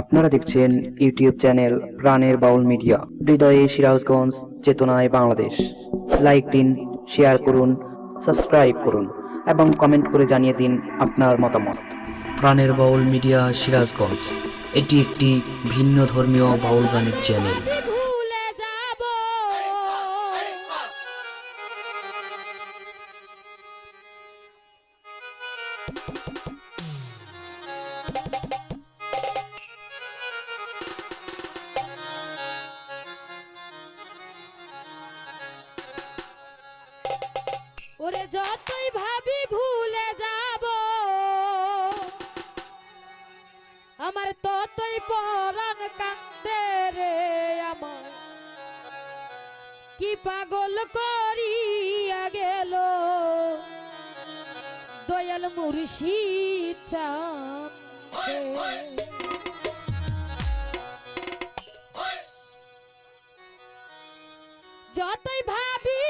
আপনারা দেখছেন YouTube channel প্রাণের বাউল মিডিয়া হৃদয়ে সিরাজগঞ্জ চেতনায় বাংলাদেশ। লাইক দিন শেয়ার করুন সাবস্ক্রাইব করুন এবং কমেন্ট করে জানিয়ে দিন আপনার মতামত। প্রাণের বাউল মিডিয়া সিরাজগঞ্জ এটি একটি ভিন্ন ধর্মীয় বাউল গানের চ্যানেল। ভুলে ওরে যতই ভাবি ভুলে যাব, আমার ততই পরাণ কান্দে রে আমার কি পাগল করিয়া গেল, দয়াল মুর্শিদ। যতই ভাই